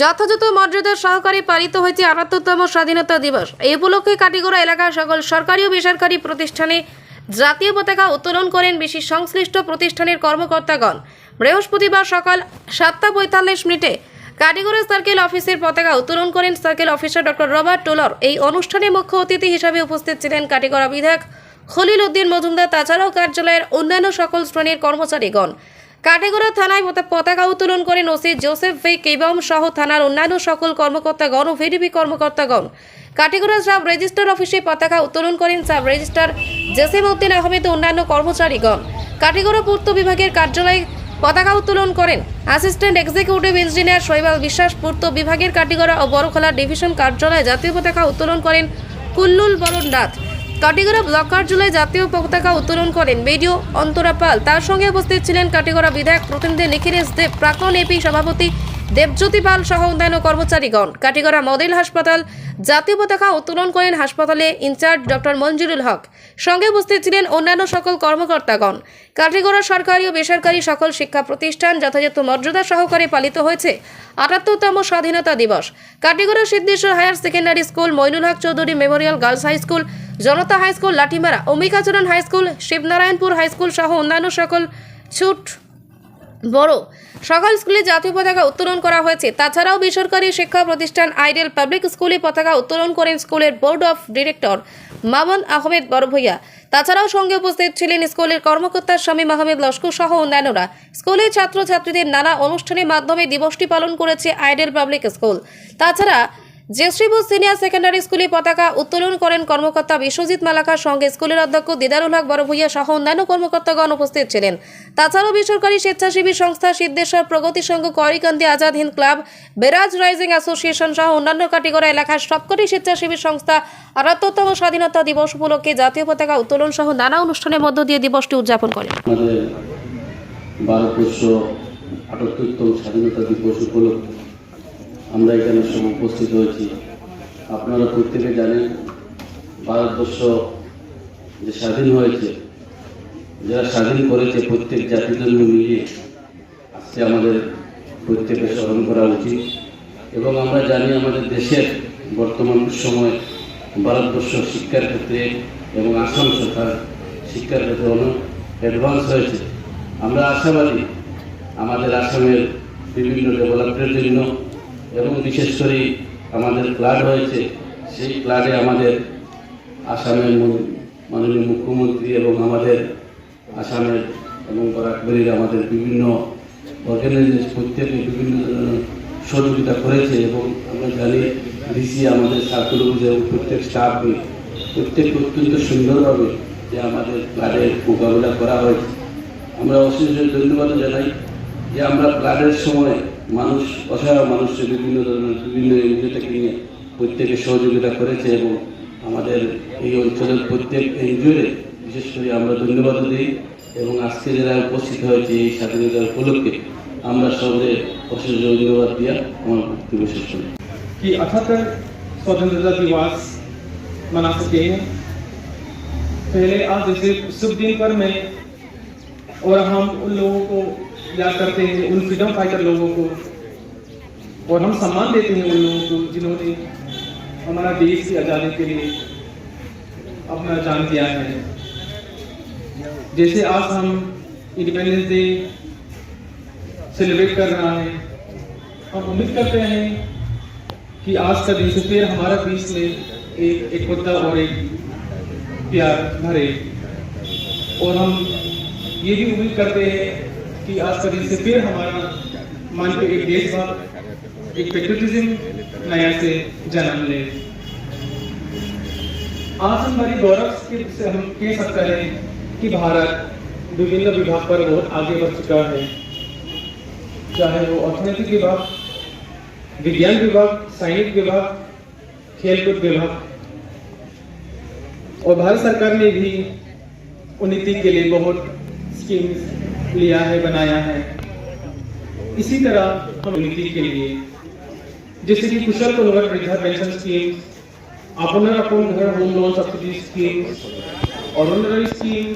যথাযথ মর্যাদার সহকারে পালিত হয়েছে আটাত্তরতম স্বাধীনতা দিবস। এই উপলক্ষে কাটিগড়া এলাকার সকল সরকারি ও বেসরকারি প্রতিষ্ঠানে জাতীয় পতাকা উত্তোলন করেন বেশি সংশ্লিষ্ট প্রতিষ্ঠানের কর্মকর্তাগণ। বৃহস্পতিবার সকাল সাতটা পঁয়তাল্লিশ মিনিটে কাটিগড়া সার্কেল অফিসের পতাকা উত্তোলন করেন সার্কেল অফিসার ডক্টর রবার্ট টোলর। এই অনুষ্ঠানে মুখ্য অতিথি হিসাবে উপস্থিত ছিলেন কাটিগড়া বিধায়ক খলিল উদ্দিন মজুমদার, তাছাড়াও কার্যালয়ের অন্যান্য সকল শ্রেণির কর্মচারীগণ। কাটেগড়া থানায় পতা- পতাকা উত্তোলন করেন ওসি জোসেফ ভি কেবম সহ থানার অন্যান্য সকল কর্মকর্তাগণ ও ভিডিপি কর্মকর্তাগণ। কাটেগড়া সাব রেজিস্টার অফিসে পতাকা উত্তোলন করেন সাব রেজিস্ট্রার জসিম উদ্দিন আহমেদ অন্যান্য কর্মচারীগণ। কাটেগড়া পূর্ত বিভাগের কার্যালয়ে পতাকা উত্তোলন করেন অ্যাসিস্ট্যান্ট এক্সিকিউটিভ ইঞ্জিনিয়ার শৈবাল বিশ্বাস, পূর্ত বিভাগের কাটিগড়া ও বড়খলা ডিভিশন কার্যালয়ে জাতীয় পতাকা উত্তোলন করেন কুল্লুল বরণ নাথ কাটিগড়া ব্লক কার্যালয়ে জাতীয় পতাকা উত্তোলন করেন বিডিও অন্তরা পাল। তার সঙ্গে উপস্থিত ছিলেন কাটিগড়া বিধায়ক প্রতিনিধি নিখিলেশ দেব, প্রাক্তন এপি সভাপতি দেবজ্যোতি পাল সহ অন্যান্য কর্মচারীগণ। কাটিগড়া মডেল হাসপাতাল, জাতীয় পতাকা উত্তোলন করেন হাসপাতালে ইনচার্জ ডক্টর মঞ্জুরুল হক। সঙ্গে উপস্থিত ছিলেন অন্যান্য সকল কর্মকর্তাগণ। কাটিগড়া সরকারি ও বেসরকারি সকল শিক্ষা প্রতিষ্ঠান যথাযথ মর্যাদা সহকারে পালিত হয়েছে। আটাত্তরতম স্বাধীনতা দিবস। Katigorah Siddheswar higher secondary school, Mainul Haque Chowdhury memorial girls high school, Janata high school, Lathimara, Ambikacharan high school, Shibnarayanpur high school সহ অন্যান্য সকল ছুট বড়। সকাল স্কুলে জাতীয় পতাকা উত্তোলন করা হয়েছে। তাছাড়াও বেসরকারি শিক্ষা প্রতিষ্ঠান আইডিয়াল পাবলিক স্কুলে পতাকা উত্তোলন করেন স্কুলের board of director Mamun Ahmed Barbhuiya. তাছাড়াও সঙ্গে উপস্থিত ছিলেন স্কুলের কর্মকর্তা স্বামী মাহমেদ লস্কর সহ অন্যান্যরা। স্কুলের ছাত্রছাত্রীদের নানা অনুষ্ঠানের মাধ্যমে দিবসটি পালন করেছে আইডিয়াল পাবলিক স্কুল। তাছাড়া জেশ্রীপুর সিনিয়র সেকেন্ডারি স্কুলে পতাকা উত্তোলন করেন কর্মকর্তা বিশ্বজিৎ মালাকার সঙ্গে স্কুলের অধ্যক্ষ দিদারুল হক বড়ভূইয়া সহ অন্যান্য কর্মকর্তাগণ উপস্থিত ছিলেন। তাছাড়াও বেসরকারি স্বেচ্ছাসেবী সংস্থা Siddheswar Pragati Sangha, Karikandi Azad Hind club, Beraj rising association সহ অন্যান্য কাটিগড়া এলাকার সবকটি স্বেচ্ছাসেবী সংস্থা আটাত্তরতম স্বাধীনতা দিবস উপলক্ষে জাতীয় পতাকা উত্তোলন সহ নানা অনুষ্ঠানের মধ্য দিয়ে দিবসটি উদযাপন ভারতবর্ষ আটাত্তরতম স্বাধীনতা দিবস উপলক্ষে আমরা এখানে সব উপস্থিত হয়েছি। আপনারা প্রত্যেকে জানেন, ভারতবর্ষ যে স্বাধীন হয়েছে, যারা স্বাধীন করেছে প্রত্যেক জাতি ধর্ম মিলিয়ে আজকে আমাদের প্রত্যেকে স্মরণ করা উচিত। এবং আমরা জানি আমাদের দেশের বর্তমান সময় ভারতবর্ষ শিক্ষার ক্ষেত্রে এবং আসাম সরকার শিক্ষার ক্ষেত্রে অনেক অ্যাডভান্স হয়েছে। আমরা আশাবাদী আমাদের আসামের বিভিন্ন ডেভেলপমেন্টের জন্য এবং বিশেষ করে আমাদের ফ্লাড হয়েছে, সেই ফ্লাডে আমাদের আসামের মাননীয় মুখ্যমন্ত্রী এবং আমাদের আসামের এবং বরাকবেরির আমাদের বিভিন্ন অর্গানাইজেশন প্রত্যেকে বিভিন্ন সহযোগিতা করেছে এবং আমরা জানি ডিসি আমাদের সার্কেল এবং প্রত্যেক স্টাফ প্রত্যেক অত্যন্ত সুন্দরভাবে যে আমাদের ফ্লাডের মোকাবিলা করা হয়েছে। আমরা অশেষ ধন্যবাদ জানাই যে আমরা ফ্লাডের সময় মানুষ অসহায় মানুষকে বিভিন্ন ধরনের বিভিন্ন এনজিও থেকে নিয়ে প্রত্যেকে সহযোগিতা করেছে এবং আমাদের এই অঞ্চলের প্রত্যেক এনজিওরে বিশেষ করে আমরা ধন্যবাদ দিই এবং আজকে যারা উপস্থিত হয়েছে এই স্বাধীনতা উপলক্ষে আমরা সবাই অশেষ ধন্যবাদ দিয়ে আমার বক্তব্য শেষ করি कि अठहत्तर स्वतंत्रता दिवस मना सके हैं पहले आज जैसे शुभ दिन पर मैं और हम उन लोगों को याद करते हैं उन फ्रीडम फाइटर लोगों को। और हम सम्मान देते हैं उन लोगों को जिन्होंने हमारा देश की आज़ादी के लिए अपना जान दिया है। जैसे आज हम इंडिपेंडेंस डे सेलिब्रेट कर रहा है, हम उम्मीद करते हैं कि आज का दिन फिर हमारा बीच में एक एकता और एक प्यार भरे। और हम ये भी उम्मीद करते हैं कि आज का दिन से फिर हमारा मन पे एक देशभक्त, एक पेट्रियटिज्म नया से जन्म ले। आज हम बड़ी गौरव के से हम कह सकते हैं कि भारत विभिन्न विभाग पर बहुत आगे बढ़ चुका है। चाहे वो अर्थनैतिक विभाग, विज्ञान विभाग सैनिक विभाग, खेलकूद विभाग। और भारत सरकार ने भी उन्नति के लिए बहुत स्कीम्स लिया है, बनाया है। इसी तरह हम उन्नति के लिए, जैसे कि कुशल कन्वर्ट वृद्धा पेंशन स्कीम अपना Apun Ghar, home loan subsidy scheme ordinary scheme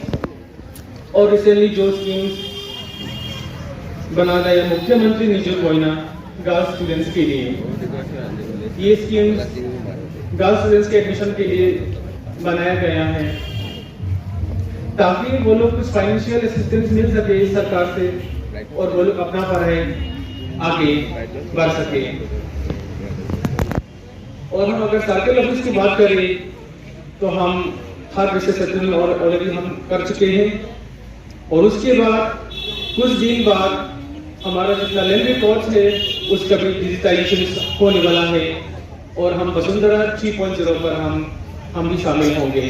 और रिसेंटली जो स्कीम बना गया मुख्यमंत्री निजु कोयना गर्ल्स स्टूडेंट्स के लिए। ये स्कीम गर्ल्स स्टूडेंट्स के एडमिशन के लिए बनाया गया है। ताकि वो लोग कुछ फाइनेंशियल असिस्टेंस मिल सके सरकार से और वो लोग अपना पढ़ाई आगे बढ़ सके। और हम अगर सर्कल ऑफ़िस की बात करें तो हम हर विषय सेटल और ऑलरेडी हम कर चुके हैं। और उसके बाद, कुछ दिन बाद हमारा जितना लैंड रिकॉर्ड है, उसका भी डिजिटाइजेशन होने वाला है। और हम वसुंधरा 3.0 पर हम हम भी शामिल होंगे।